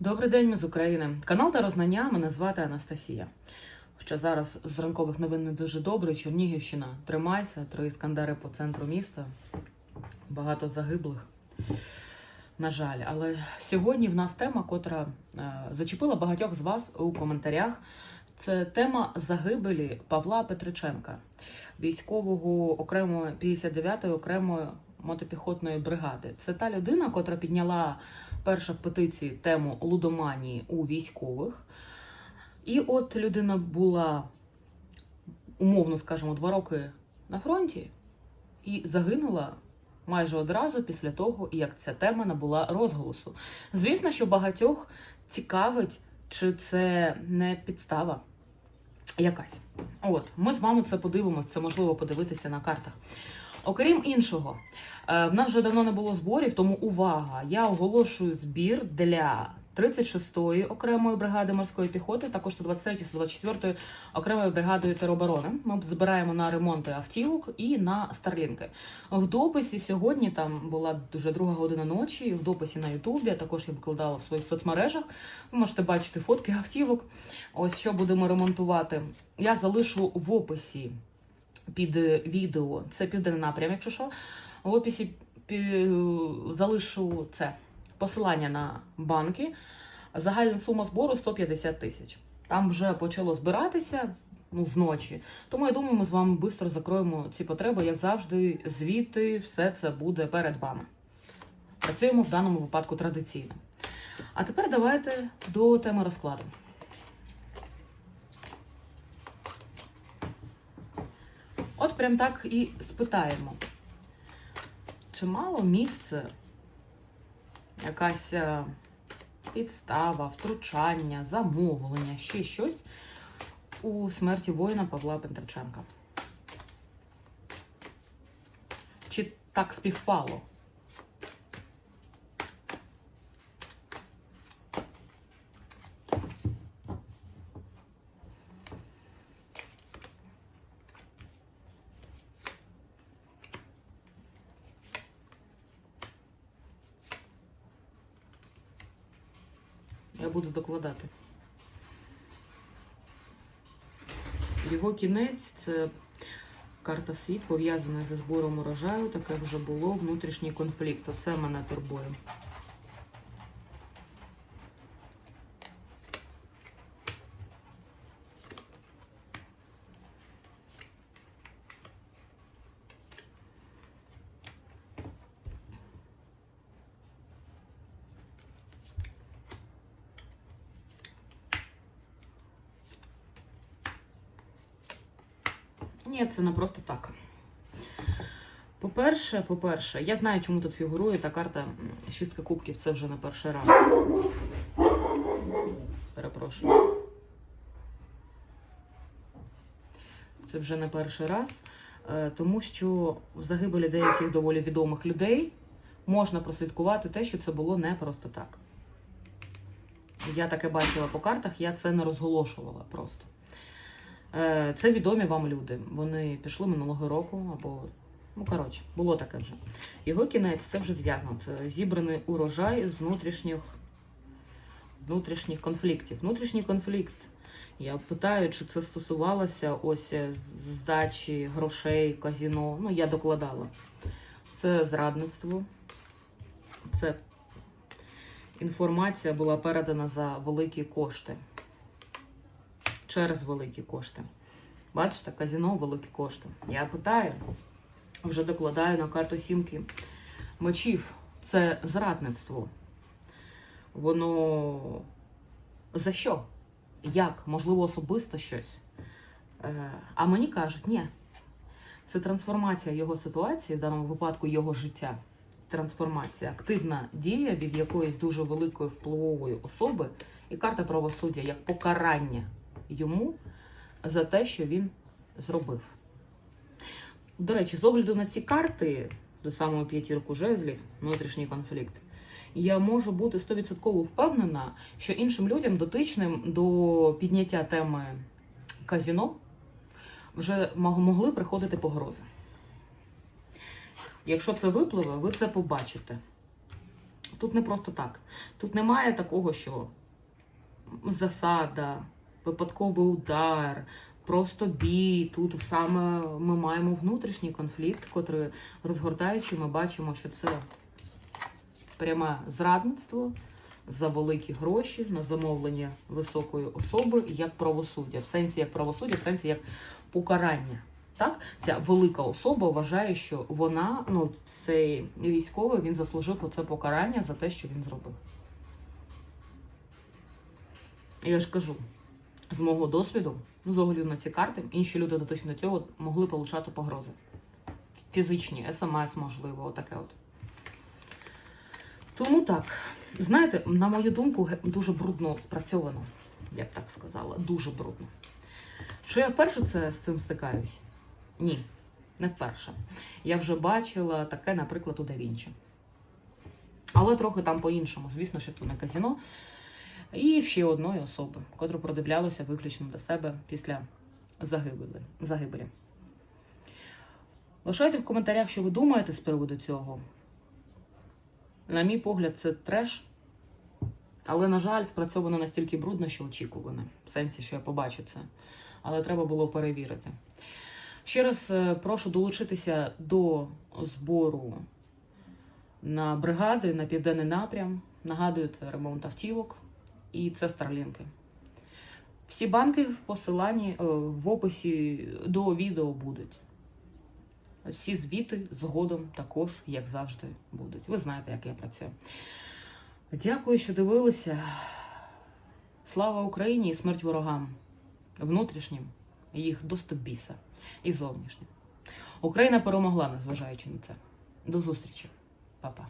Добрий день, ми з України. Канал та Рознання. Мене звати Анастасія. Хоча зараз з ранкових новин не дуже добре. Чернігівщина. Тримайся, три іскандери по центру міста. Багато загиблих. На жаль, але сьогодні в нас тема, котра е, зачепила багатьох з вас у коментарях. Це тема загибелі Павла Петриченка, військового окремої 59-ї окремої мотопіхотної бригади. Це та людина, котра підняла перша в петиції тему лудоманії у військових. І от людина була, умовно скажімо, два роки на фронті і загинула майже одразу після того, як ця тема набула розголосу. Звісно, що багатьох цікавить, чи це не підстава якась. От, ми з вами це подивимося, це можливо подивитися на картах. Окрім іншого, е, в нас вже давно не було зборів, тому увага! Я оголошую збір для 36-ї окремої бригади морської піхоти, також 123-ї, 124-ї окремої бригадою тероборони. Ми збираємо на ремонти автівок і на старлінки. В дописі сьогодні там була дуже друга година ночі. В дописі на Ютубі також я викладала в своїх соцмережах. Ви можете бачити фотки автівок. Ось що будемо ремонтувати. Я залишу в описі під відео. Це південний напрям, якщо що. В описі залишу це посилання на банки. Загальна сума збору 150 тисяч. Там вже почало збиратися ну, зночі. Тому я думаю, ми з вами швидко закроємо ці потреби, як завжди, звідти все це буде перед вами. Працюємо в даному випадку традиційно. А тепер давайте до теми розкладу. Прям так і спитаємо. Чи мало місце якась е, підстава, втручання, замовлення, ще щось у смерті воїна Павла Пентриченка? Чи так співпало? Я буду докладати. Його кінець це карта світ, пов'язана зі збором урожаю. Таке вже було внутрішній конфлікт. Оце мене турбує. Ні, це не просто так. По-перше, по-перше, я знаю, чому тут фігурує та карта шістка кубків. Це вже не перший раз. Перепрошую. Це вже не перший раз. Е, Тому що в загибелі деяких доволі відомих людей можна прослідкувати те, що це було не просто так. Я таке бачила по картах, я це не розголошувала просто. Е, Це відомі вам люди. Вони пішли минулого року або. Ну, коротше, було таке вже. Його кінець це вже зв'язано. Це зібраний урожай з внутрішніх, внутрішніх конфліктів. Внутрішній конфлікт. Я питаю, чи це стосувалося ось е, здачі грошей, казіно. Ну, я докладала. Це зрадництво. Це інформація була передана за великі кошти через великі кошти. Бачите, казіно великі кошти. Я питаю, вже докладаю на карту сімки мечів. Це зрадництво. Воно за що? Як? Можливо, особисто щось. Е, А мені кажуть, ні. Це трансформація його ситуації, в даному випадку його життя. Трансформація, активна дія від якоїсь дуже великої впливової особи, і карта правосуддя як покарання йому за те, що він зробив. До речі, з огляду на ці карти, до самого п'ятірку жезлів, внутрішній конфлікт, я можу бути 100% впевнена, що іншим людям, дотичним до підняття теми казіно, вже могли приходити погрози. Якщо це випливе, ви це побачите. Тут не просто так. Тут немає такого, що засада, випадковий удар, просто бій. Тут саме ми маємо внутрішній конфлікт, котрий розгортаючи, ми бачимо, що це пряме зрадництво за великі гроші на замовлення високої особи як правосуддя. В сенсі як правосуддя, в сенсі як покарання. Так, ця велика особа вважає, що вона, ну, цей військовий, він заслужив оце покарання за те, що він зробив. Я ж кажу, з мого досвіду, ну, з огляду на ці карти, інші люди дотичні до цього могли получати погрози. Фізичні, смс, можливо, отаке от. Тому так, знаєте, на мою думку, дуже брудно спрацьовано, я б так сказала, дуже брудно. Що я вперше це з цим стикаюсь? Ні, не вперше. Я вже бачила таке, наприклад, у Да Вінчі. Але трохи там по-іншому. Звісно, що тут не казіно. І ще одної особи, котру продивлялося виключно до себе після загибелі. загибелі. Лишайте в коментарях, що ви думаєте з приводу цього. На мій погляд, це треш. Але, на жаль, спрацьовано настільки брудно, що очікуване. В сенсі, що я побачу це. Але треба було перевірити. Ще раз е, прошу долучитися до збору на бригади на південний напрям. Нагадую, це ремонт автівок і це старлінки. Всі банки в посиланні е, в описі до відео будуть. Всі звіти згодом також, як завжди, будуть. Ви знаєте, як я працюю. Дякую, що дивилися. Слава Україні і смерть ворогам. Внутрішнім їх до біса і зовнішнім. Україна перемогла, незважаючи на це. До зустрічі, Па-па.